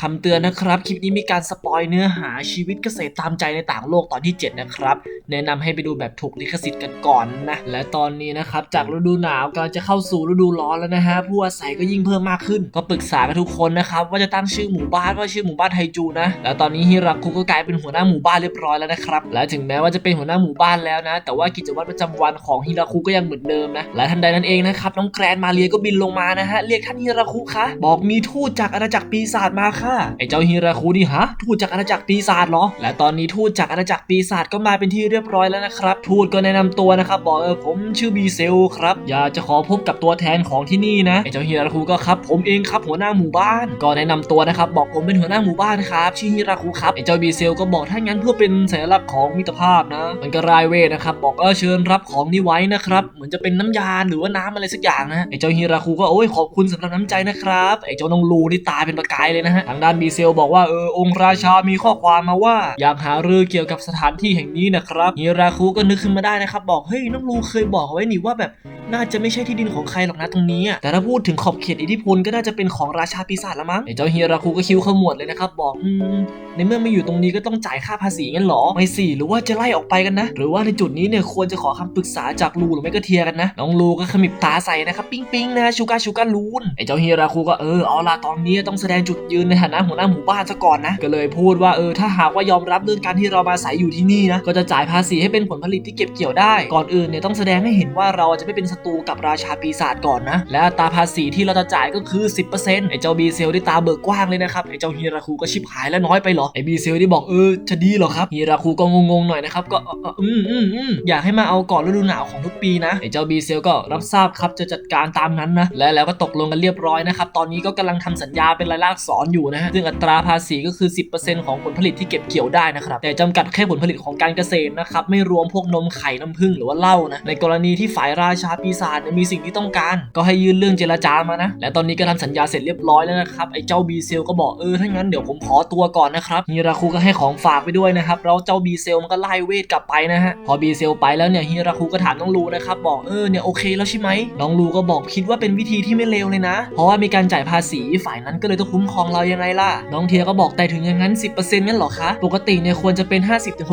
คำเตือนนะครับ คลิปนี้มีการสปอยเนื้อหาชีวิตเกษตรตามใจในต่างโลกตอนที่ 7 นะครับ แนะนำให้ไปดูแบบถูกลิขสิทธิ์กันก่อนนะ และตอนนี้นะครับ จากฤดูหนาวกำลังจะเข้าสู่ฤดูร้อนแล้วนะฮะผู้อาศัยก็ยิ่งเพิ่มมากขึ้น ก็ปรึกษากันทุกคนนะครับ ว่าจะตั้งชื่อหมู่บ้านว่าชื่อหมู่บ้านไทจูนะ แล้วตอนนี้ฮิราคุก็กลายเป็นหัวหน้าหมู่บ้านเรียบร้อยแล้วนะครับ และถึงแม้ว่าจะเป็นหัวหน้าหมู่บ้านแล้วนะ แต่ว่ากิจวัตรประจำวันของฮิราคุก็ยังเหมือนเดิมนะ และทันใดนั้นเองนะครับน้องแกรนมาเรียก็บินลงมานะฮะเรียกท่านฮิราคุคะบอกมีทูตจากอาณาจักรปีศาจมาค่ะไอ้เจ้าฮิราคุนี่ฮะทูตจากอาณาจักรปีศาจเหรอ และตอนนี้ทูตจากอาณาจักรปีศาจก็มาเป็นที่เรียบร้อยแล้วนะครับ ทูตก็แนะนำตัวนะครับบอกเออผมชื่อบีเซลครับ อยากจะขอพบกับตัวแทนของที่นี่นะไอ้เจ้าฮิราคุก็ครับผมเองครับหัวหน้าหมู่บ้าน ก็แนะนำตัวนะครับบอกผมเป็นหัวหน้าหมู่บ้านครับชื่อฮิราคุครับไอ้เจ้าบีเซลก็บอกถ้างั้นเพื่อเป็นสัญลักษณ์ของมิตรภาพนะ มันก็รายเวทนะครับบอกเออเชิญรับของนี้ไว้นะครับเหมือนจะเป็นน้ำยาหรือว่าน้ำอะไรสักอย่างนะไอ้เจ้าฮิราคุก็โอ้ยขอบคุณสำหรับน้ำใจนะครับไอ้เจ้าน้องลูนี่ตายเป็นประกายเลยนะฮะทางด้านบีเซลบอกว่าเออองค์ราชามีข้อความมาว่า อยากหารือเกี่ยวกับสถานที่แห่งนี้นะครับฮิราคุก็นึกขึ้นมาได้นะครับ บอกเฮ้ยน้องลูเคยบอกเอาไว้นี่ว่าแบบ น่าจะไม่ใช่ที่ดินของใครหรอกนะตรงนี้อะแต่ถ้าพูดถึงขอบเขตอิทธิพลก็น่าจะเป็นของราชาปีศาจละมั้งไอ้เจ้าเฮิราคุก็คิ้วขมวดเลยนะครับบอกอืมในเมื่อไม่อยู่ตรงนี้ก็ต้องจ่ายค่าภาษีงั้นหรอไม่สิหรือว่าจะไล่ออกไปกันนะ หรือว่าในจุดนี้เนี่ยควรจะขอคำปรึกษาจากลูหรือไม่ก็เทียกันนะน้องลูก็ขมิบตาใส่นะครับปิ๊งปิ๊งนะชูการชูการลูนไอ้เจ้าเฮิราคุก็เออเอาล่ะตอนนี้ต้องแสดงจุดยืนในฐานะหัวหน้าหมู่บ้านซะก่อนนะก็เลยพูดว่าเออถ้าหากว่ายอมรับเรื่องการที่เรามาอาศัยอยู่ที่นี่นะก็จะจ่ายภาษีให้เป็นผลผลิตที่เก็บเกี่ยวได้ก่อนอื่นเนี่ยต้องแสดงให้เห็นว่าเราจะไม่เป็นศัตรูกับราชาปีศาจก่อนนะ และอัตราภาษีที่เราจะจ่ายก็คือ 10%ไอ้เจ้าบีเซลที่ตาเบิกกว้างเลยนะครับไอ้เจ้าฮิราคุก็ชิบหายแล้วน้อยไปเหรอไอ้บีเซลที่บอกเออจะดีเหรอครับฮิราคุก็งงๆหน่อยนะครับก็อืมอืมอืมอยากให้มาเอาก่อนฤดูหนาวของทุกปีนะไอ้เจ้าบีเซลก็รับทราบครับจะจัดการตามนั้นนะและแล้วก็ตกลงกันเรียบร้อยนะครับตอนนี้ก็กำลังทำสัญญาเป็นรายลักษณ์อักษรอยู่นะฮะซึ่งอัตราภาษีก็คือ 10%ของผลผลิตที่เก็บเกี่ยวได้นะครับแต่จำกัดแค่ผลผลิตของการเกษตรนะครับไม่รวมพวกนมไข่น้ำผึ้งหรือว่าเหล้านะในกรณีที่ฝ่ายราชาปีศาจเนี่ยมีสิ่งที่ต้องการ ก็ให้ยื่นเรื่องเจรจามานะ และตอนนี้ก็ทำสัญญาเสร็จเรียบร้อยแล้วนะครับไอ้เจ้าบีเซลก็บอกเออถ้างั้นเดี๋ยวผมขอตัวก่อนนะครับฮิราคุก็ให้ของฝากไปด้วยนะครับแล้วเจ้าบีเซลมันก็ไล่เวทกลับไปนะฮะพอบีเซลไปแล้วเนี่ยฮิราคุก็ถามน้องลูนะครับบอกเออเนี่ยโอเคแล้วใช่ไหมน้องลูก็บอกคิดว่าเป็นวิธีที่ไม่เลวเลยนะ เพราะว่ามีการจ่ายภาษีฝ่ายนั้นก็เลยต้องคุ้มครองเรายังไงล่ะน้องเทียก็บอกแต่ถึงอย่างนั้น 10%งั้นเหรอคะปกติเนี่ยควรจะเป็น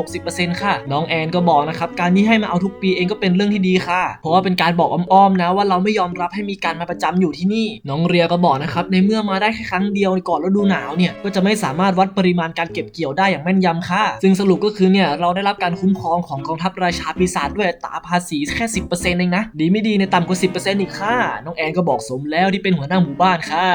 50-60%ค่ะ น้องแอนก็บอกนะครับการที่ให้มาเอาทุกปีเองก็เป็นเรื่องที่ดีค่ะ เพราะว่าเป็นการบอกอ้อมๆนะว่าเราไม่ยอมรับให้มีการมาประจำอยู่ที่นี่ น้องเรียก็บอกนะครับในเมื่อมาได้แค่ครั้งเดียวก่อนฤดูหนาวเนี่ยก็จะไม่สามารถวัดปริมาณการเก็บเกี่ยวได้อย่างแม่นยำค่ะ ซึ่งสรุปก็คือเนี่ยเราได้รับการคุ้มครองของกองทัพราชาปีศาจด้วยตราภาษีแค่ 10%เองนะ ดีไม่ดีในต่ำกว่า 10%อีกค่ะ น้องแอนก็บอกสมแล้วที่เป็นหัวหน้าหมู่บ้านค่ะ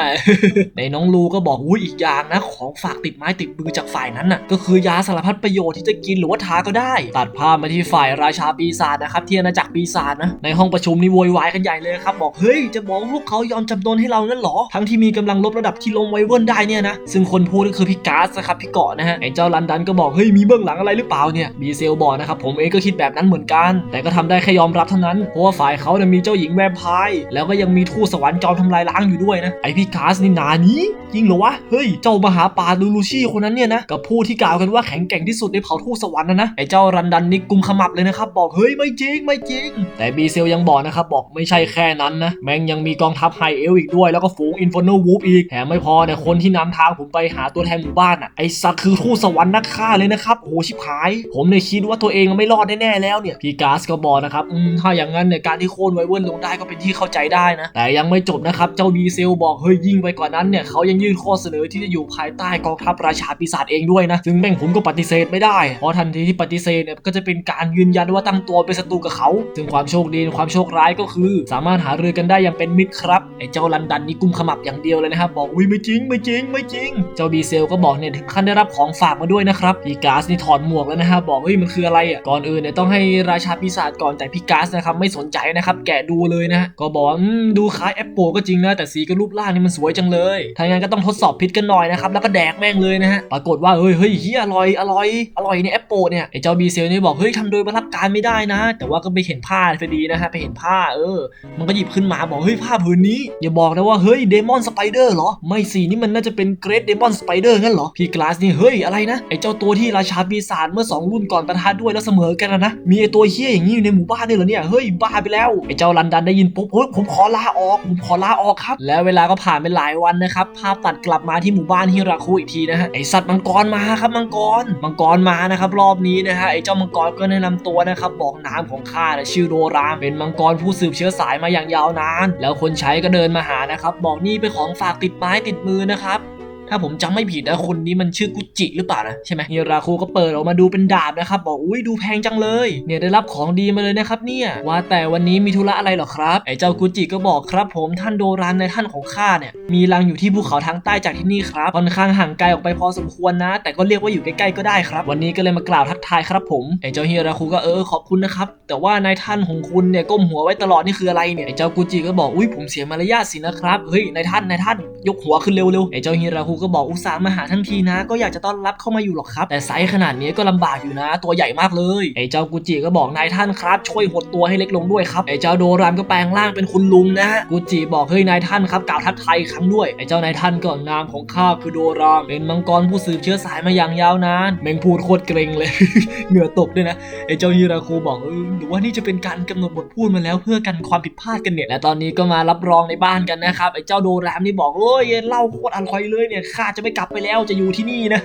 ในน้องลูก็บอกอุ้ยอีกอย่างนะ ของฝากติดไม้ติดมือจากฝ่ายนั้นน่ะก็คือยาสารพัดประโยชน์ที่จะกินหรือว่าทาก็ได้ ตัดภาพมาที่ฝ่ายราชาปีศาจนะครับที่อาณาจักรปีศาจนะในห้องประชุมนี่โวยวายกันใหญ่เลยครับบอกเฮ้ยจะบอกว่าพวกเขายอมจำนนให้เรานั่นหรอ ทั้งที่มีกำลังลบระดับที่ลงไวเวิร์นได้เนี่ยนะ ซึ่งคนพูดก็คือพี่ก๊าซนะครับพี่เกาะนะฮะไอ้เจ้าลันดันก็บอกเฮ้ยมีเบื้องหลังอะไรหรือเปล่าเนี่ยบีเซลบอกนะครับผมเองก็คิดแบบนั้นเหมือนกัน แต่ก็ทำได้แค่ยอมรับเท่านั้นเพราะว่าฝ่ายเขาเนี่ยมีเจ้าหญิงแวมไพร์แล้วก็ยังมีทูตสวรรค์จอมทำลายล้างอยู่ด้วยนะไอพี่ก๊าซนี่นานี้จริงเหรอวะเฮ้ยเจ้ามหาปาลูลูชี่คนนั้นเนี่ยนะกับผู้ที่กล่าวกันว่าแข็งแกร่งที่สุดในเผ่าทูตสวรรค์นะนะไอเจ้ารันดันนี่กุมขมับเลยนะครับบอกเฮ้ยไม่จริงไม่จริง แต่บีเซลยังบอกนะครับบอกไม่ใช่แค่นั้นนะแม่งยังมีกองทัพไฮเอลอีกด้วยแล้วก็ฝูงอินฟอร์โนวูฟอีกแถมไม่พอเนี่ยคนที่นำทางผมไปหาตัวแทนหมู่บ้านอะไอสัตว์คือทูตสวรรค์นักฆ่าเลยนะครับโอ้โหชิบหาย ผมเลยคิดว่าตัวเองไม่รอดแน่ๆแล้วเนี่ยพี่กาสก็บอกนะครับอืมถ้าอย่างนั้นเนี่ยการที่โค่นไวเวิร์นลงได้ก็เป็นที่เข้าใจได้นะ แต่ยังไม่จบนะครับเจ้าบีเซลบอกเฮ้ยยิ่งไปกว่านั้นเนี่ยเขายังยื่นข้อเสนอที่จะอยู่ภายใต้กองทัพราชาปีศาจเองด้วยนะซึ่งแม่งผมก็ปฏิเสธไม่ได้เพราะทันทีที่ปฏิเสธเนี่ยก็จะเป็นการยืนยันว่าตั้งตัวเป็นศัตรูกับเขาซึ่งความโชคดีความโชคร้ายก็คือ สามารถหารือกันได้อย่างเป็นมิตรครับไอ้เจ้าลันดันนี่กุมขมับอย่างเดียวเลยนะครับบอกอุ้ยไม่จริงไม่จริงไม่จริง เจ้าบีเซลก็บอกเนี่ยถึงขั้นได้รับของฝากมาด้วยนะครับพี่กาสนี่ถอดหมวกแล้วนะฮะบอกเฮ้ยมันคืออะไรอะก่อนอื่นเนี่ยต้องให้ราชาปีศาจก่อนแต่พี่กาสนะครับไม่สนใจนะครับแกะดูเลยนะก็บอกดูคล้ายแอปโปก็จริงนะแต่สีกับรูปร่างนี่มันสวยจังเลยถ้างั้นก็ต้องทดสอบพิษกันหน่อยนะครับแล้วก็แดกแม่งเลยนะฮะปรากฏว่าเฮ้ยเฮ้ยเฮียอร่อยอร่อยอร่อยในแอปโปเนี่ยไอ้เจ้าบีเซลนี่บอกเฮ้ยทำโดยประทับการไม่ได้นะ แต่ว่าก็ไปเห็นผ้าพอดีนะฮะไปเห็นผ้าเออ มันก็หยิบขึ้นมาบอกเฮ้ยผ้าผืนนี้อย่าบอกนะว่าเฮ้ยเดมอนสไปเดอร์เหรอ ไม่สินี่มันน่าจะเป็นเกรดเดมอนสไปเดอร์งั้นเหรอพี่กลาสนี่เฮ้ยอะไรนะไอเจ้าตัวที่ราชาปีศาจเมื่อสองรุ่นก่อนประทะด้วยแล้วเสมอกันนะนะมีไอตัวเฮี้ยอย่างนี้อยู่ในหมู่บ้านนี่เหรอเนี่ยเฮ้ยบ้าไปแล้วไอเจ้าลันดันได้ยินปุ๊บเฮ้ยผมขอลาออกผมขอลาออกครับ แล้วเวลาก็ผ่านไปหลายวันนะครับภาพตัดกลับมาที่หมู่บ้านฮิราคุอีกทีนะฮะไอสัตว์มังกรมาครับมังกรมังกรมานะครับรอบนี้นะฮะไอเจ้ามังกรก็แนะนำตัวนะครับบอกนาของข้านะชื่อโดรามเป็นมังกรผู้สืบเชื้อสายมาอย่างยาวนาน แล้วคนใช้ก็เดินมาหานะครับ บอกนี่เป็นของฝากติดไม้ติดมือนะครับ ถ้าผมจำไม่ผิดนะคนนี้มันชื่อกุจิหรือเปล่านะใช่ไหมเฮียราคูก็เปิดออกมาดูเป็นดาบนะครับบอกอุ้ยดูแพงจังเลย เนี่ยได้รับของดีมาเลยนะครับเนี่ยว่าแต่วันนี้มีธุระอะไรหรอครับไอ้เจ้ากุจิก็บอกครับ ผมท่านโดรานในท่านของข้าเนี่ยมีรังอยู่ที่ภูเขาทางใต้จากที่นี่ครับค่อนข้างห่างไกลออกไปพอสมควรนะ แต่ก็เรียกว่าอยู่ใกล้ๆก็ได้ครับ วันนี้ก็เลยมากล่าวทักทายครับผมไอ้เจ้าเฮียราคูก็เออขอบคุณนะครับแต่ว่านายท่านของคุณเนี่ยก้มหัวไว้ตลอดนี่คืออะไรเนี่ยไอ้เจ้ากุจิก็บอกอุ้ยผมเสียมารยาทสินะครับเฮ้ยนายท่านนายท่านยกหัวขึ้นเร็วๆไอ้เจ้าเฮียราคูก็บอกอุตส่าห์มาหาทั้งทีนะ ก็อยากจะต้อนรับเข้ามาอยู่หรอกครับ แต่ไซส์ขนาดนี้ก็ลำบากอยู่นะ ตัวใหญ่มากเลยไอ้เจ้ากุจิก็บอกนายท่านครับ ช่วยหดตัวให้เล็กลงด้วยครับไอ้เจ้าโดรามก็แปลงร่างเป็นคุณลุงนะฮะกุจิบอกเฮ้ยนายท่านครับกล่าวทักทายครั้งด้วยไอ้เจ้านายท่านก็นามของข้าคือโดรามเป็นมังกรผู้สืบเชื้อสายมาอย่างยาวนานแมงพูดโคตรเกรงเลยเหงื่อตกด้วยนะไอ้เจ้าฮิราคูบอกเออหรือว่านี่จะเป็นการกำหนดบทพูดมาแล้วเพื่อกันความผิดพลาดกันเนี่ยและตอนนี้ก็มารับรองในบ้านกันนะครับไอ้เจ้าโดรามนี่บอกเอ้ยเล้าโคตรอร่อยเลยเนี่ยข้าจะไม่กลับไปแล้วจะอยู่ที่นี่นะ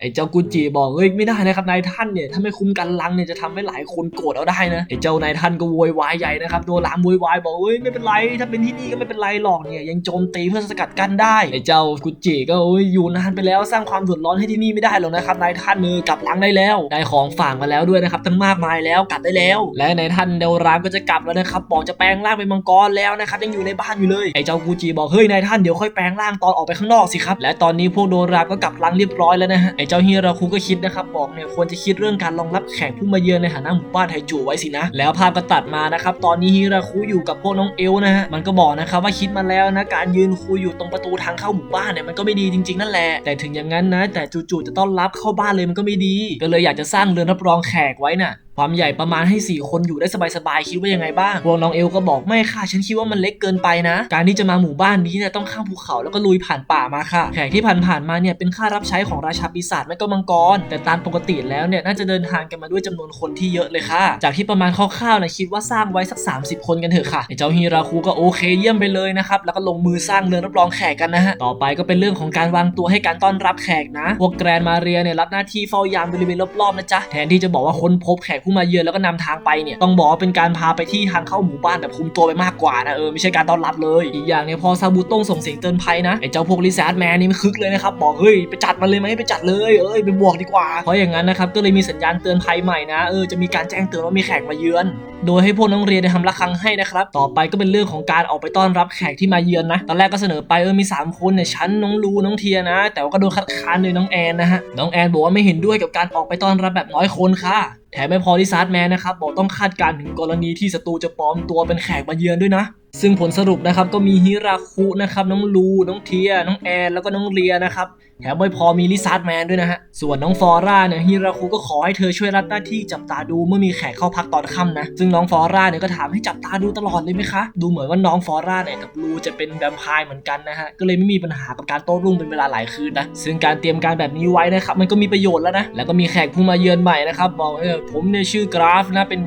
ไอ้เจ้ากุจิบอกเฮ้ยไม่ได้นะครับนายท่านเนี่ยถ้าไม่คุ้มกันลังเนี่ยจะทำให้หลายคนโกรธเอาได้นะไอ้เจ้านายท่านก็โวยวายใหญ่นะครับโดรามโวยวายบอกเฮ้ยไม่เป็นไร ถ้าเป็นที่นี่ก็ไม่เป็นไรหรอกเนี่ยยังโจมตีเพื่อสกัดกั้นได้ไอ้เจ้ากุจิก็โอ้ยอยู่นานไปแล้วสร้างความเดือดร้อนให้ที่นี่ไม่ได้หรอกนะครับนายท่านเออกลับลังได้แล้วได้ของฝากมาแล้วด้วยนะครับทั้งมากมายแล้วกลับได้แล้ว และนายท่านเดลรามก็จะกลับแล้วนะครับบอกจะแปลงร่างเป็นมังกรแล้วนะครับยังอยู่ในบ้านอยู่เลยไอ้เจ้ากุจิบอกเฮ้ยนายท่านเดี๋ยวค่อยแปลงร่างตอนออกไปข้างนอกสิครับและตอนนี้พวกโดราก็กลับลังเรียบร้อยแล้วนะฮะไอ้เจ้าฮิราคุก็คิดนะครับบอกเนี่ยควรจะคิดเรื่องการรองรับแขกผู้มาเยือนในฐานะหมู่บ้านไทจูไว้สินะ แล้วภาพก็ตัดมานะครับตอนนี้ฮิราคุอยู่กับพวกน้องเอลนะฮะมันก็บอกนะครับว่าคิดมาแล้วนะการยืนคุยอยู่ตรงประตูทางเข้าหมู่บ้านเนี่ยมันก็ไม่ดีจริงๆนั่นแหละแต่ถึงอย่างนั้นนะแต่จู่ๆจะต้อนรับเข้าบ้านเลยมันก็ไม่ดี ก็เลยอยากจะสร้างเรือนรับรองแขกไว้น่ะ ความใหญ่ประมาณให้ 4 คนอยู่ได้สบายๆคิดว่ายังไงบ้างพวกน้องเอลก็บอกไม่ค่ะ ฉันคิดว่ามันเล็กเกินไปนะ การที่จะมาหมู่บ้านนี้เนี่ยต้องข้ามภูเขาแล้วก็ลุยผ่านป่ามาค่ะ แขกที่ผ่านๆมาเนี่ยเป็นค่ารับใช้ของราชาปีศาจไม่ก็มังกร แต่ตามปกติแล้วเนี่ยน่าจะเดินทางกันมาด้วยจำนวนคนที่เยอะเลยค่ะ จากที่ประมาณคร่าวๆนะคิดว่าสร้างไว้สัก 30 คนกันเถอะค่ะเจ้าฮีราคูก็โอเคเยี่ยมไปเลยนะครับแล้วก็ลงมือสร้างเรือนรับรองแขกกันนะฮะต่อไปก็เป็นเรื่องของการวางตัวให้การต้อนรับแขกนะพวกแกรนมาเรียเนี่ยรับหน้าที่เฝ้ายามบริเวณรอบๆนะจ๊ะแทนที่จะบอกว่าค้นพบแขกผู้มาเยือนแล้วก็นำทางไปเนี่ยต้องบอกว่าเป็นการพาไปที่ทางเข้าหมู่บ้านแบบคุมตัวไปมากกว่านะเออไม่ใช่การต้อนรับเลย อีกอย่างเนี่ยพอซาบูต้งส่งเสียงเตือนภัยนะไอ้เจ้าพวกลิซาร์ดแมนนี่มันคึกเลยนะครับบอกเฮ้ยไปจัดมันเลยไหมไปจัดเลยเอ้ยไปบวกดีกว่า เพราะอย่างนั้นนะครับก็เลยมีสัญญาณเตือนภัยใหม่นะเออจะมีการแจ้งเตือนว่ามีแขกมาเยือน โดยให้พวกนักเรียนได้ทำระฆังให้นะครับต่อไปก็เป็นเรื่องของการออกไปต้อนรับแขกที่มาเยือนนะตอนแรกก็เสนอไปเออมี 3 คนเนี่ยฉันน้องลูน้องเทียนะ แต่ว่าก็โดนคัดค้านโดยน้องแอนนะฮะน้องแอนบอกว่าไม่เห็นด้วยกับการออกไปต้อนรับแบบน้อยคนค่ะ แถมไม่พอที่ซาร์ดแมนนะครับบอกต้องคาดการณ์ถึงกรณีที่ศัตรูจะปลอมตัวเป็นแขกมาเยือนด้วยนะ ซึ่งผลสรุปนะครับก็มีฮิราคุนะครับน้องลูน้องเทีย น้องแอนแล้วก็น้องเรียนะครับแถมไม่พอมีลิซาร์ดแมนด้วยนะฮะ ส่วนน้องฟอร่าเนี่ยฮิราคุก็ขอให้เธอช่วยรับหน้าที่จับตาดูเมื่อมีแขกเข้าพักตอนค่ำนะ ซึ่งน้องฟอร่าเนี่ยก็ถามให้จับตาดูตลอดเลยไหมคะ ดูเหมือนว่าน้องฟอร่าเนี่ยกับลูจะเป็นแวมไพร์เหมือนกันนะฮะ ก็เลยไม่มีปัญหากับการโต้รุ่งเป็นเวลาหลายคืนนะ ซึ่งการเตรียมการแบบนี้ไว้นะครับมันก็มีประโยชน์แล้วนะ แล้วก็มีแขกผู้มาเยือนใหม่นะครับบอกเออผมเนี่ยชื่อกราฟนะเป็น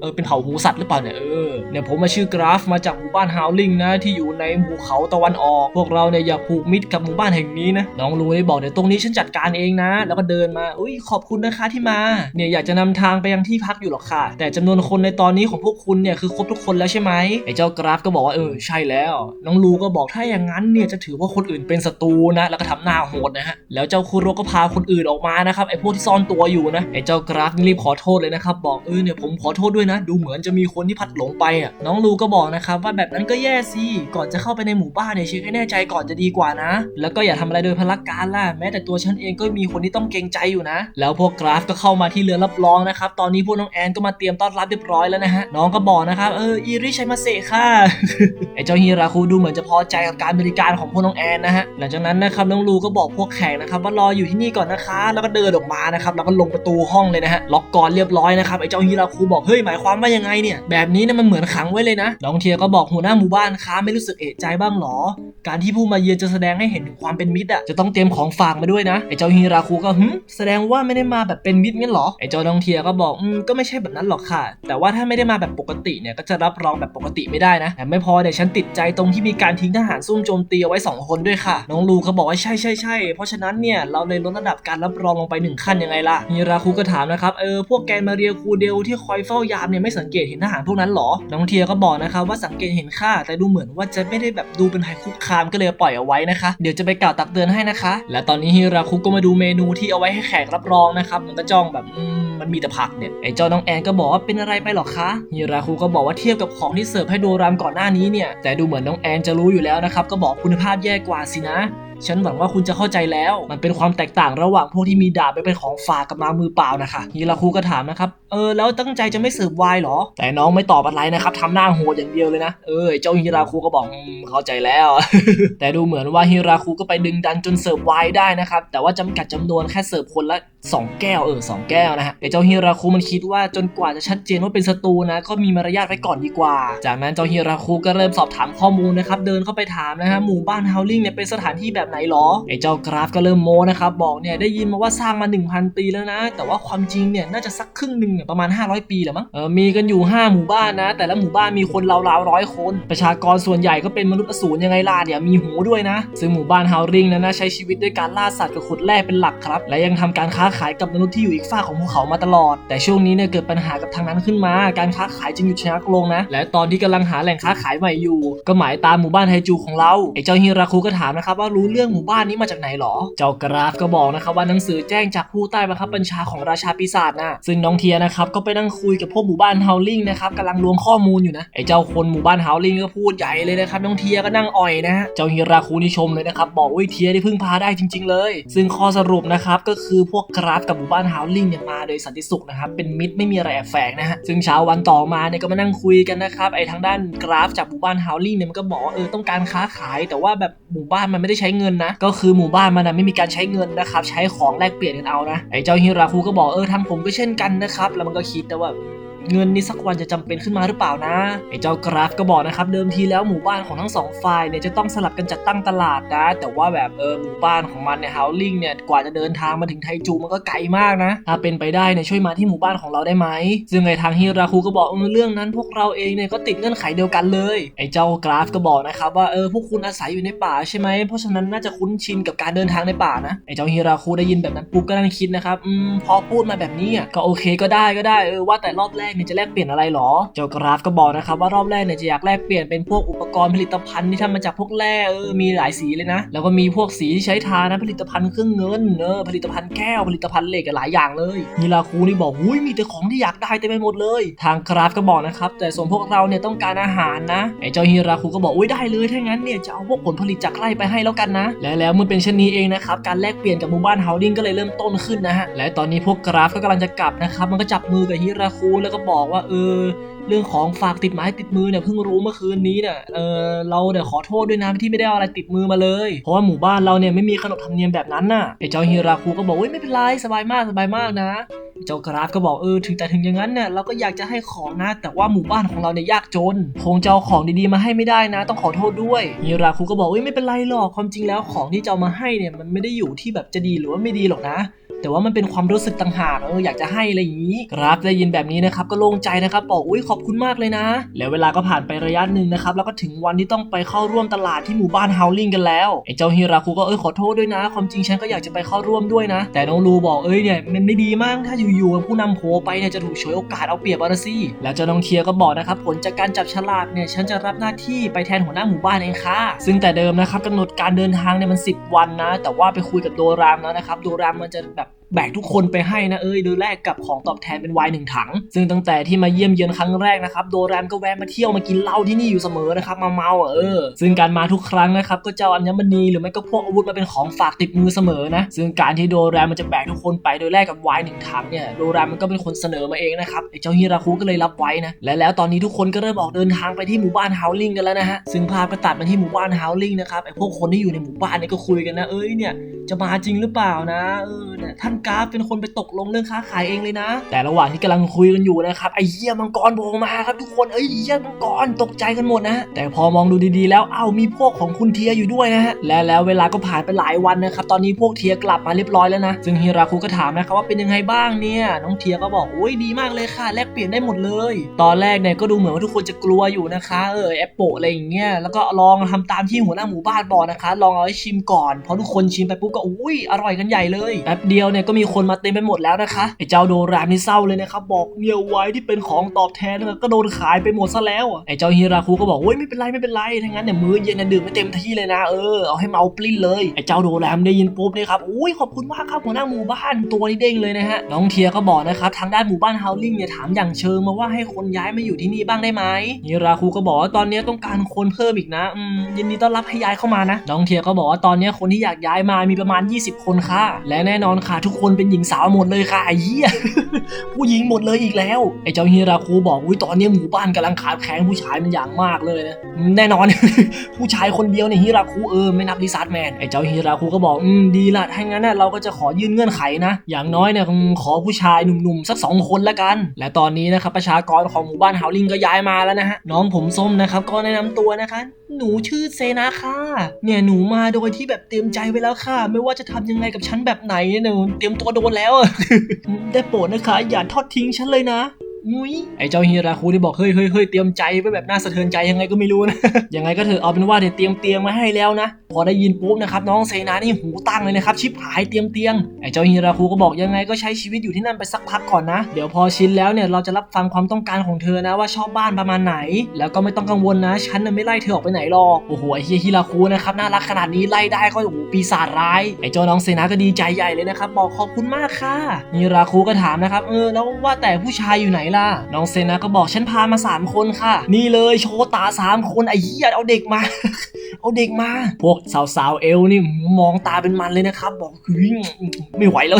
เออเป็นเผ่าหมูสัตว์หรือเปล่าเนี่ยเออเนี่ยผมมาชื่อกราฟมาจากหมู่บ้านฮาวลิงนะที่อยู่ในภูเขาตะวันออก พวกเราเนี่ยอย่าผูกมิตรกับหมู่บ้านแห่งนี้นะน้องลุยบอกเดี๋ยวตรงนี้ฉันจัดการเองนะ แล้วก็เดินมาอุ้ยขอบคุณนะคะที่มาเนี่ยอยากจะนำทางไปยังที่พักอยู่หรอกค่ะ แต่จำนวนคนในตอนนี้ของพวกคุณเนี่ยคือครบทุกคนแล้วใช่ไหมไอ้เจ้ากราฟก็บอกว่าเออใช่แล้ว น้องลูก็บอกถ้าอย่างนั้นเนี่ยจะถือว่าคนอื่นเป็นศัตรูนะ แล้วก็ทำหน้าโหดนะฮะแล้วเจ้าคุโรก็พาคนอื่นออกมานะครับไอ้พวกที่ซ่อนตัวอยู่นะไอ้เจ้ากราฟรีบขอโทษเลยนะครับบอกเออเนี่ยผมขอโทษด้วยนะ ดูเหมือนจะมีคนที่พัดหลงไปอะน้องลูก็บอกนะครับว่าแบบนั้นก็แย่สิก่อนจะเข้าไปในหมู่บ้านเนี่ยเช็คให้แน่ใจก่อนจะดีกว่านะ แล้วก็อย่าทำอะไรโดยพละกการล่ะแม้แต่ตัวฉันเองก็มีคนที่ต้องเกรงใจอยู่นะ แล้วพวกกราฟก็เข้ามาที่เรือรับรองนะครับตอนนี้พวกน้องแอนก็มาเตรียมต้อนรับเรียบร้อยแล้วนะฮะน้องก็บอกนะครับเอออีริชัยมาเซค่ะไอเจ้าฮิราคุดูเหมือนจะพอใจกับการบริการของพวกน้องแอนนะฮะหลังจากนั้นนะครับน้องลูก็บอกพวกแขกนะครับว่ารออยู่ที่นี่ก่อนนะคะ แล้วก็เดินออกมานะครับแล้วก็ลงประตูห้องเลยนะฮะล็อกกรอนเรียบร้อยนะครับไอเจ้าฮิราคุบอกเฮ้ยหมายความว่ายังไงเนี่ย แบบนี้เนี่ยมันเหมือนขังไว้เลยนะน้องเทียก็บอกหัวหน้าหมู่บ้านค้าไม่รู้สึกเอะใจบ้างหรอ การที่ผู้มาเยือนจะแสดงให้เห็นถึงความเป็นมิตรอะจะต้องเตรียมของฝากมาด้วยนะไอ้เจ้าฮิราคุก็หึแสดงว่าไม่ได้มาแบบเป็นมิตรงั้นหรอไอ้เจ้าน้องเทียก็บอกอืมก็ไม่ใช่แบบนั้นหรอกค่ะ แต่ว่าถ้าไม่ได้มาแบบปกติเนี่ยก็จะรับรองแบบปกติไม่ได้นะแต่ไม่พอเดี๋ยฉันติดใจตรงที่มีการทิ้งทหารซุ่มโจมตีเอาไว้สองคนด้วยค่ะ น้องลูเขาบอกว่าใช่ใช่ใช่เพราะฉะนั้นเนี่ยเราเลยลดระดับการรับรองลงไปหนึ่งขั้นยังไงล่ะฮิราคุก็ถามนะครับเออพวกแกนมาเรียคูเดลที่คอยเฝ้ายามเนี่ยไม่สังเกตเห็นทหารพวกนั้นหรอ น้องเทียก็บอกนะครับว่าสังเกตเห็นค่าแต่ดูเหมือนว่าจะไม่ได้แบบดูเป็นภัยคุกคามก็เลยปล่อยเอาไว้นะคะ เดี๋ยวจะไปกล่าวตักเตือนให้นะคะ และตอนนี้ฮิราคุก็มาดูเมนูที่เอาไว้ให้แขกรับรองนะครับมันก็จ้องแบบมมันมีแต่ผักเนี่ยไอ้เจ้าน้องแอนก็บอกว่าเป็นอะไรไปหรอคะฮิราคุก็บอกว่าเทียบกับของที่เสิร์ฟให้โดรามก่อนหน้านี้เนี่ยแต่ดูเหมือนน้องแอนจะรู้อยู่แล้วนะครับก็บอกคุณภาพแย่กว่าสินะ ฉันหวังว่าคุณจะเข้าใจแล้ว มันเป็นความแตกต่างระหว่างพวกที่มีดาบไปเป็นของฝากกับมามือเปล่านะคะฮิราคุก็ถามนะครับเออแล้วตั้งใจจะไม่เสิร์ฟไวน์เหรอ แต่น้องไม่ตอบอะไรนะครับทำหน้าโหดอย่างเดียวเลยนะเออเจ้าฮิราคุก็บอกเข้าใจแล้ว แต่ดูเหมือนว่าฮิราคุก็ไปดึงดันจนเสิร์ฟไวน์ได้นะครับ แต่ว่าจำกัดจำนวนแค่เสิร์ฟคนละ 2 แก้วเออสองแก้วนะฮะแต่เจ้าฮิราคุมันคิดว่าจนกว่าจะชัดเจนว่าเป็นศัตรูนะ ก็มีมารยาทไว้ก่อนดีกว่า จากนั้นเจ้าฮิราคุก็เริ่มสอบถามข้อมูลนะครับ เดินเข้าไปถามนะฮะหมู่บ้านเฮาลิงเนี่ยเป็นสถานที่แบบไหนหรอ ไอ้เจ้ากราฟก็เริ่มโม้นะครับ บอกเนี่ยได้ยินมาว่าสร้างมา 1,000 ปีแล้วนะ แต่ว่าความจริงเนี่ยน่าจะสักครึ่งหนึ่งเนี่ยประมาณ 500 ปีแหละมั้ง เออ มีกันอยู่ 5 หมู่บ้านนะ แต่ละหมู่บ้านมีคนราวๆร้อยคน ประชากรส่วนใหญ่ก็เป็นมนุษย์อสูรยังไงล่ะเนี่ยมีหูด้วยนะ ซึ่งหมู่บ้านฮาลิงนั้นนะใช้ชีวิตด้วยการล่าสัตว์กับขุดแร่เป็นหลักครับ และยังทำการค้าขายกับมนุษย์ที่อยู่อีกฝากของภูเขามาตลอด แต่ช่วงนี้เนี่ยเกิดปัญหากับทางนั้นขึ้นมา การค้าขายจึงหยุดชะงักลงนะ และตอนที่กำลังหาแหล่งค้าขายใหม่อยู่ ก็หมายตามหมู่บ้านไทจูของเราไอ้เจ้าฮิราคุก็ถามนะครับว่ารู้เรื่องหมู่บ้านนี้มาจากไหนหรอ เจ้ากราฟก็บอกนะครับว่าหนังสือแจ้งจากผู้ใต้บังคับบัญชาของราชาปีศาจนะซึ่งน้องเทียนะครับก็ไปนั่งคุยกับพวกหมู่บ้านเฮาลิงนะครับกำลังรวมข้อมูลอยู่นะไอ้เจ้าคนหมู่บ้านเฮาลิงก็พูดใหญ่เลยนะครับน้องเทียก็นั่งอ่อยนะเจ้าฮิราคุนี่ชมเลยนะครับบอกว่าเทียได้พึ่งพาได้จริง ๆ เลย ซึ่งข้อสรุปนะครับก็คือพวกกราฟกับหมู่บ้านเฮาลิงเนี่ยมาโดยสันติสุขนะครับเป็นมิตรไม่มีอะไรแอบแฝงนะฮะซึ่งเช้าวันต่อมาเนี่ยก็มานั่งคุยกันนะครับไอ้ทางด้านกราฟจากหมู่บ้านเฮาลิงเนี่ยมันก็บอกว่าเออต้องการค้าขาย แต่ว่าแบบหมู่บ้านมันไม่ได้ใช้เงินนะ ก็คือหมู่บ้านมันนะไม่มีการใช้เงินนะครับ ใช้ของแลกเปลี่ยนกันเอานะ ไอ้เจ้าฮิราคุก็บอกเออทางผมก็เช่นกันนะครับ แล้วมันก็คิดแต่ว่า เงินนี่สักวันจะจำเป็นขึ้นมาหรือเปล่านะไอ้เจ้ากราฟก็บอกนะครับเดิมทีแล้วหมู่บ้านของทั้งสองฝ่ายเนี่ยจะต้องสลับกันจัดตั้งตลาดนะแต่ว่าแบบเออหมู่บ้านของมันเนี่ยฮาวลิงเนี่ยกว่าจะเดินทางมาถึงไทจูมันก็ไกลมากนะถ้าเป็นไปได้เนี่ยช่วยมาที่หมู่บ้านของเราได้ไหมซึ่งไอ้ทางฮิราคุก็บอกเออเรื่องนั้นพวกเราเองเนี่ยก็ติดเงื่อนไขเดียวกันเลยไอ้เจ้ากราฟก็บอกนะครับว่าเออพวกคุณอาศัยอยู่ในป่าใช่ไหมเพราะฉะนั้นน่าจะคุ้นชินกับการเดินทางในป่านะไอ้เจ้าฮิราคุได้ยินแบบนั้นปุ๊บก็นั่งคิดนะครับอืมพอพูดมาแบบนี้อะก็โอเคก็ได้ก็ได้เออว่าแต่รอบแรกเนี่ยจะแลกเปลี่ยนอะไรหรอ เจ้ากราฟก็บอกนะครับว่ารอบแรกเนี่ยจะอยากแลกเปลี่ยนเป็นพวกอุปกรณ์ผลิตภัณฑ์ที่ทำมาจากพวกแร่เออมีหลายสีเลยนะ แล้วก็มีพวกสีที่ใช้ทานะผลิตภัณฑ์เครื่องเงินเออผลิตภัณฑ์แก้วผลิตภัณฑ์เหล็กหลายอย่างเลยฮิราคูนี่บอกอุ้ยมีแต่ของที่อยากได้เต็มไปหมดเลย ทางกราฟก็บอกนะครับแต่ส่วนพวกเราเนี่ยต้องการอาหารนะไอ้เจ้าฮิราคูก็บอกอุ้ยได้เลยถ้างั้นเนี่ยจะเอาพวกผลผลิตจากไร่ไปให้แล้วกันนะ และแล้วเมื่อเป็นเช่นนี้เองนะครับการแลกเปลี่ยนกับหมู่บ้านเฮาดิ้งก็เลยเริ่มต้นขึ้นนะฮะและตอนนี้พวกกราฟก็กำลังจะกลับนะครับมันก็จับมือกับฮิราคูแล้วก็บอกว่าเออ เรื่องของฝากติดไม้ติดมือเนี่ยเพิ่งรู้เมื่อคืนนี้เนี่ยเออเราเนี่ยขอโทษด้วยนะที่ไม่ได้เอาอะไรติดมือมาเลย เพราะว่าหมู่บ้านเราเนี่ยไม่มีขนบธรรมเนียมแบบนั้นน่ะไอ้เจ้าฮิราคุก็บอกว้ยไม่เป็นไรสบายมากสบายมากนะเจ้ากราฟก็บอกเออถึงแต่ถึงอย่างนั้นเนี่ยเราก็อยากจะให้ของนะ แต่ว่าหมู่บ้านของเราเนี่ยยากจน คงจะเอาของดีๆมาให้ไม่ได้นะ ต้องขอโทษด้วยฮิราคุก็บอกเอ้ยไม่เป็นไรหรอกความจริงแล้วของที่จะเอามาให้เนี่ยมันไม่ได้อยู่ที่แบบจะดีหรือว่าไม่ดีหรอกนะ แต่ว่ามันเป็นความรู้สึกต่างหากเอออยากจะให้อะไรอย่างนี้ครับได้ยินแบบนี้นะครับก็โล่งใจนะครับบอกอุ้ยขอบคุณมากเลยนะ แล้วเวลาก็ผ่านไประยะหนึ่งนะครับ แล้วก็ถึงวันที่ต้องไปเข้าร่วมตลาดที่หมู่บ้านเฮาลิงกันแล้วไอ้เจ้าฮิราคุก็เอ้ยขอโทษด้วยนะ ความจริงฉันก็อยากจะไปเข้าร่วมด้วยนะ แต่น้องรูบอกเอ้ยเนี่ยมันไม่ดีมากถ้าอยู่ๆผู้นำโผล่ไปเนี่ยจะถูกฉวยโอกาสเอาเปรียบอาละสิแล้วเจ้าน้องเทียก็บอกนะครับผลจากการจับฉลากเนี่ยฉันจะรับหน้าที่ไปแทนหัวหน้าหมู่บ้านเองค่ะ ซึ่งแต่เดิมนะครับกำหนดการเดินทางเนี่ยมัน 10 วันนะ แต่ว่าไปคุยกับโดรามแล้วนะครับโดรามมันจะแบบ แบกทุกคนไปให้นะเอ้ยโดยแลกกับของตอบแทนเป็นไวน์หนึ่งถัง ซึ่งตั้งแต่ที่มาเยี่ยมเยือนครั้งแรกนะครับโดแรมก็แวะมาเที่ยวมากินเหล้าที่นี่อยู่เสมอนะครับมาเมาเออ ซึ่งการมาทุกครั้งนะครับก็จะเอาอัญมณีหรือไม่ก็พวกอาวุธมาเป็นของฝากติดมือเสมอนะซึ่งการที่โดแรมมันจะแบกทุกคนไปโดยแลกกับไวน์หนึ่งถังเนี่ยโดแรมมันก็เป็นคนเสนอมาเองนะครับไอ้เจ้าฮิราคุก็เลยรับไว้นะและแล้วตอนนี้ทุกคนก็เริ่มออกเดินทางไปที่หมู่บ้านเฮาลิงกันแล้วนะฮะซึ่งภาพก็ตัดมาที่หมู่บ้านฮาลิงนะครับไอ้พวกคนที่อยู่ในหมู่บ้านนี่ก็คุยกันนะเอ้ยเนี่ยจะมาจริงหรือเปล่านะเออเนี่ยท่านกราฟเป็นคนไปตกลงเรื่องค้าขายเองเลยนะ แต่ระหว่างที่กำลังคุยกันอยู่นะครับไอ้เหี้ยมังกรโผล่มาครับทุกคนเอ้เหี้ยมังกรตกใจกันหมดนะ แต่พอมองดูดีๆแล้วเอ้ามีพวกของคุณเทียอยู่ด้วยนะฮะและแล้วเวลาก็ผ่านไปหลายวันนะครับตอนนี้พวกเทียกลับมาเรียบร้อยแล้วนะซึ่งฮิราคุก็ถามนะครับว่าเป็นยังไงบ้างเนี่ยน้องเทียก็บอกโอ้ยดีมากเลยค่ะแลกเปลี่ยนได้หมดเลย ตอนแรกเนี่ยก็ดูเหมือนว่าทุกคนจะกลัวอยู่นะคะเออแอปโปะอะไรอย่างเงี้ยแล้วก็ลองทำตามที่หัวหน้าหมู่บ้านบอกนะคะ ลองเอาให้ชิมก่อนเพราะทุกคนชิมไปปุ๊บก็อุ้ยอร่อยกันใหญ่เลยแป๊บเดียวเนี่ยก็มีคนมาเต็มไปหมดแล้วนะคะไอ้เจ้าโดรามนี่เศร้าเลยนะครับบอกเนี่ยไว้ที่เป็นของตอบแทนเนี่ยก็โดนขายไปหมดซะแล้วอะไอ้เจ้าฮิราคุก็บอกโอ้ยไม่เป็นไรไม่เป็นไรถ้างั้นเนี่ยมื้อเย็นน่ะดื่มไม่เต็มที่เลยนะเออเอาให้เมาปลิ้นเลยไอ้เจ้าโดรามได้ยินปุ๊บเนี่ยครับอุ้ยขอบคุณมากครับหัวหน้าหมู่บ้านตัวนี้เด้งเลยนะฮะน้องเทียก็บอกนะครับทางด้านหมู่บ้านเฮาลิงเนี่ยถามอย่างเชิงมาว่าให้คนย้ายมาอยู่ที่นี่บ้างได้ไหมฮิราคุก็บอกว่าตอนนี้ต้องการคนเพิ่มอีกนะอืมยินดีต้อนรับให้ย้ายเข้ามานะน้องเทียก็บอกว่าตอนนี้คนที่อยากย้ายมามีประมาณ 20 คนค่ะและแน่นอนค่ะทุกคนเป็นหญิงสาวหมดเลยค่ะไอ้เหี้ยผู้หญิงหมดเลยอีกแล้วไอ้เจ้าฮิราคุบอกอุ้ยตอนนี้หมู่บ้านกำลังขาดแคลนผู้ชายมันอย่างมากเลยนะแน่นอน ผู้ชายคนเดียวเนี่ยฮิราคุเออไม่นับลิซาร์ดแมนไอ้เจ้าฮิราคุก็บอกอืมดีละถ้างั้นน่ะเราก็จะขอยื่นเงื่อนไขนะ อย่างน้อยเนี่ยขอผู้ชายหนุ่มๆสักสองคนละกัน และตอนนี้นะครับประชากรของหมู่บ้านเฮาลิงก็ย้ายมาแล้วนะฮะน้องผมส้มนะครับก็แนะนำตัวนะคะหนูชื่อเซนาค่ะเนี่ยหนูมาโดยที่แบบเตรียมใจไว้แล้วค่ะ ไม่ว่าจะทำยังไงกับฉันแบบไหนเนี่ยหนูเตรียมตัวโดนแล้ว ได้โปรดนะคะ อย่าทอดทิ้งฉันเลยนะ อุ้ยไอ้เจ้าฮิราคุที่บอกเฮ้ยเฮ้ยเฮ้ยเตรียมใจไว้แบบน่าสะเทือนใจยังไงก็ไม่รู้นะ ยังไงก็เถอะเอาเป็นว่าเดี๋ยวเตรียมเตียงมาให้แล้วนะ พอได้ยินปุ๊บนะครับน้องเซนานี่หูตั้งเลยนะครับชิบหายเตรียมเตียงไอ้เจ้าฮิราคุก็บอกยังไงก็ใช้ชีวิตอยู่ที่นั่นไปสักพักก่อนนะ เดี๋ยวพอชินแล้วเนี่ยเราจะรับฟังความต้องการของเธอนะว่าชอบบ้านประมาณไหน แล้วก็ไม่ต้องกังวลนะฉันน่ะไม่ไล่เธอออกไปไหนหรอกโอ้โหไอ้เฮียฮิราคุนะครับน่ารักขนาดนี้ไล่ได้ก็โอ้โหปีศาจร้ายไอ้เจ้าน้องเซนาก็ดีใจใหญ่เลยนะครับบอกขอบคุณมากค่ะฮิราคุก็ถามนะครับเออแล้วว่าแต่ผู้ชายอยู่ไหนล่ะ น้องเซนาก็บอกฉันพามาสามคนค่ะ นี่เลยโชตาสามคนไอ้เหี้ยเอาเด็กมา เอาเด็กมา พวกสาวๆเอลนี่มองตาเป็นมันเลยนะครับ บอกเฮ้ยไม่ไหวแล้ว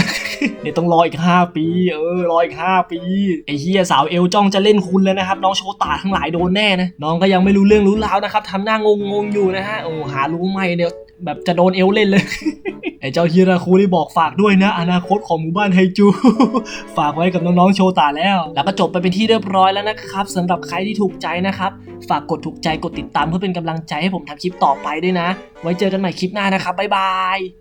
เดี๋ยวต้องรออีก 5 ปี เออรออีก 5 ปีไอ้เฮียสาวเอลจ้องจะเล่นคุณแล้วนะครับ น้องโชตาทั้งหลายโดนแน่นะน้องก็ยังไม่รู้เรื่องรู้ราวนะครับทำหน้างงงๆอยู่นะฮะโอ้หารู้ไหมเนี่ยแบบจะโดนเอลเล่นเลย ไอ้เจ้าฮิราคุนี่บอกฝากด้วยนะ อนาคตของหมู่บ้านไฮจู ฝากไว้กับน้องๆโชตาแล้ว แล้วก็จบไปเป็นที่เรียบร้อยแล้วนะครับสำหรับใครที่ถูกใจนะครับ ฝากกดถูกใจกดติดตามเพื่อเป็นกำลังใจให้ผมทำคลิปต่อไปด้วยนะ ไว้เจอกันใหม่คลิปหน้านะครับบ๊ายบาย